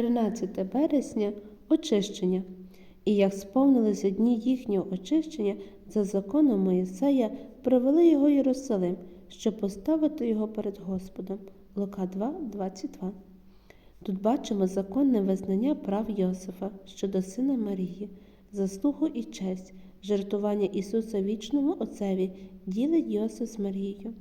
13 березня очищення. І як сповнилися дні їхнього очищення, за законом Моїсея привели його Єрусалим, щоб поставити його перед Господом. Лука 2, 22. Тут бачимо законне визнання прав Йосифа щодо сина Марії, заслугу і честь, жертвування Ісуса вічному Отцеві ділить Йосиф з Марією.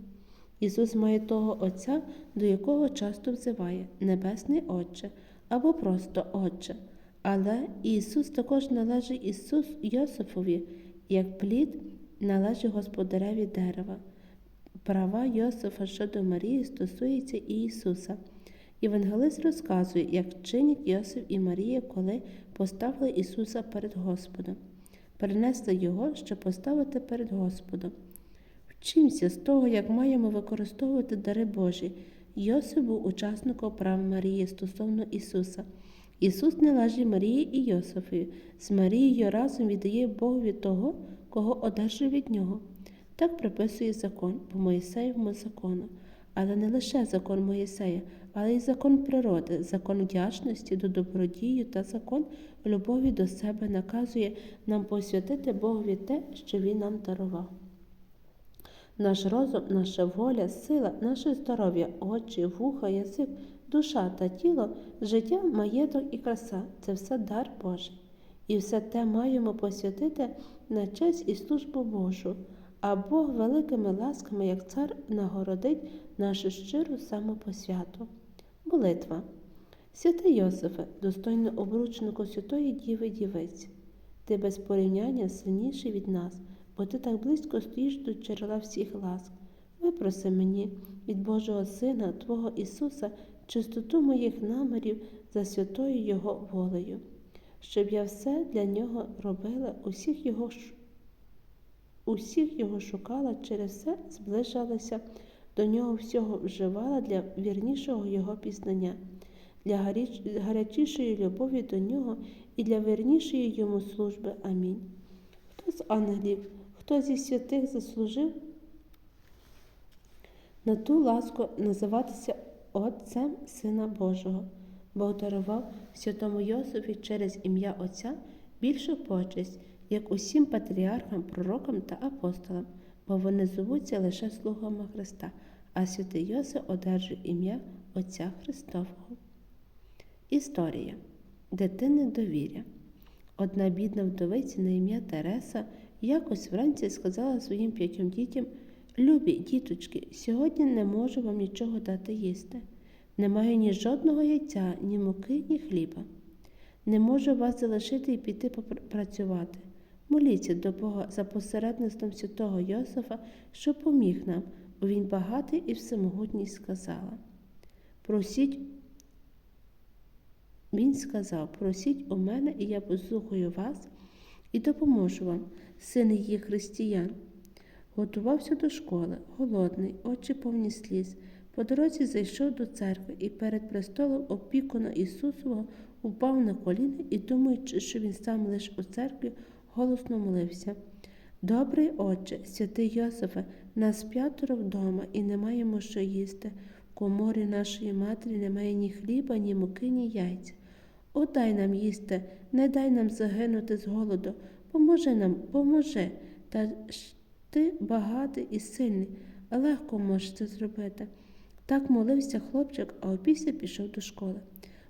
Ісус має того Отця, до якого часто взиває Небесний Отче або просто Отче. Але Ісус також належить Ісус Йосифові, як плід належить Господареві дерева. Права Йосифа щодо Марії стосуються і Ісуса. Євангелист розказує, як чинять Йосиф і Марія, коли поставили Ісуса перед Господом, перенесли Його, щоб поставити перед Господом. Вчимося з того, як маємо використовувати дари Божі. Йосиф був учасником прав Марії стосовно Ісуса. Ісус належить Марії і Йосифові. З Марією разом віддає Богові того, кого одержує від Нього. Так приписує закон по Моїсеєвому закону. Але не лише закон Моїсея, але й закон природи, закон вдячності до добродію та закон любові до себе наказує нам посвятити Богові те, що Він нам дарував. Наш розум, наша воля, сила, наше здоров'я, очі, вуха, язик, душа та тіло, життя, маєток і краса це все дар Божий. І все те маємо посвятити на честь і службу Божу, а Бог великими ласками, як цар, нагородить нашу щиру самопосвяту. Молитва. Святий Йосифе, достойно обручнику Святої Діви Дівиці, ти без порівняння сильніший від нас, бо ти так близько стоїш до джерела всіх ласк. Випроси мені від Божого Сина, Твого Ісуса, чистоту моїх намірів за святою Його волею, щоб я все для Нього робила, усіх Його усіх Його шукала, через все зближалася до нього всього вживала для вірнішого Його пізнання, для гарячішої любові до нього і для вірнішої йому служби. Амінь. Хто з ангелів, хто зі святих заслужив на ту ласку називатися Отцем Сина Божого, Бог дарував святому Йосифі через ім'я Отця більшу почесть, як усім патріархам, пророкам та апостолам, бо вони зовуться лише слугами Христа, а святий Йосиф одержує ім'я Отця Христового. Історія дитини довіря. Одна бідна вдовиця на ім'я Тереса якось вранці сказала своїм п'ятьом дітям Любі, діточки, сьогодні не можу вам нічого дати їсти. Немає ні жодного яйця, ні муки, ні хліба. Не можу вас залишити і піти попрацювати. Моліться до Бога за посередництвом святого Йосифа, що поміг нам, бо він багатий і всемогутній сказала. Просіть, він сказав, просіть у мене, і я послухаю вас і допоможу вам, сини її християн. Готувався до школи, голодний, очі повні сліз. По дорозі зайшов до церкви і перед престолом опікуна Ісусового упав на коліна і, думаючи, що він сам лише у церкві, голосно молився. Добрий Отче, святий Йосифе, нас п'ятеро вдома і не маємо що їсти. В коморі нашої матері немає ні хліба, ні муки, ні яйця. О, дай нам їсти, не дай нам загинути з голоду. Поможи нам, поможи. Та ж ти багатий і сильний, легко можеш це зробити. Так молився хлопчик, а опісля пішов до школи.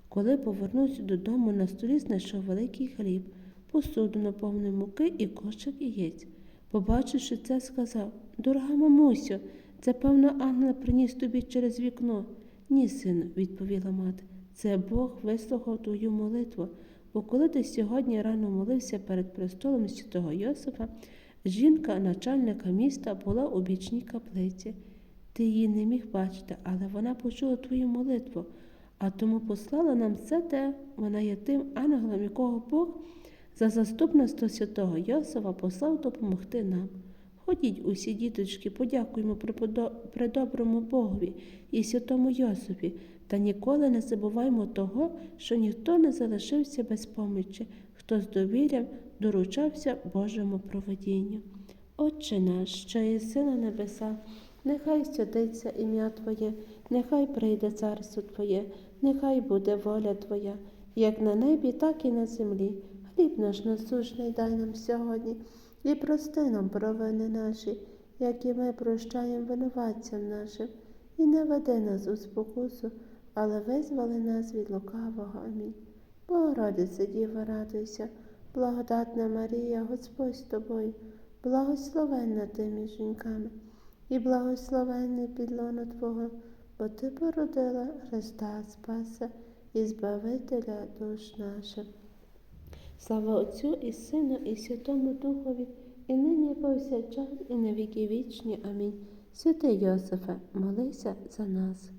Коли повернувся додому, на столі знайшов великий хліб, посуду наповнену муки і кошик яєць. Побачивши це, сказав Дорога мамусю, це, певно, ангел приніс тобі через вікно. Ні, сину, відповіла мати, це Бог вислухав твою молитву, бо коли ти сьогодні рано молився перед престолом святого Йосифа, жінка, начальника міста, була у бічній каплиці. Ти її не міг бачити, але вона почула твою молитву, а тому послала нам все те, вона є тим ангелом, якого Бог за заступництво святого Йосифа послав допомогти нам. Ходіть, усі діточки, подякуємо при доброму Богові і святому Йосифі, та ніколи не забуваймо того, що ніхто не залишився без помічі, хто з довір'ям доручався Божому проведінню. Отче наш, що єси на небеса, нехай святиться ім'я Твоє, нехай прийде царство Твоє, нехай буде воля Твоя, як на небі, так і на землі. Хліб наш насущний дай нам сьогодні, і прости нам провини наші, як і ми прощаємо винуватцям нашим, і не веди нас у спокусу, але визволи нас від лукавого. Амінь. Богородице, Діва, радуйся, благодатна Марія, Господь з тобою, благословенна ти між жінками, і благословенний підлоно Твого, бо Ти породила Христа Спаса і Збавителя душ наших. Слава Отцю і Сину, і Святому Духові, і нині і повсякчас, і на віки вічні. Амінь. Святий Йосифе, молися за нас.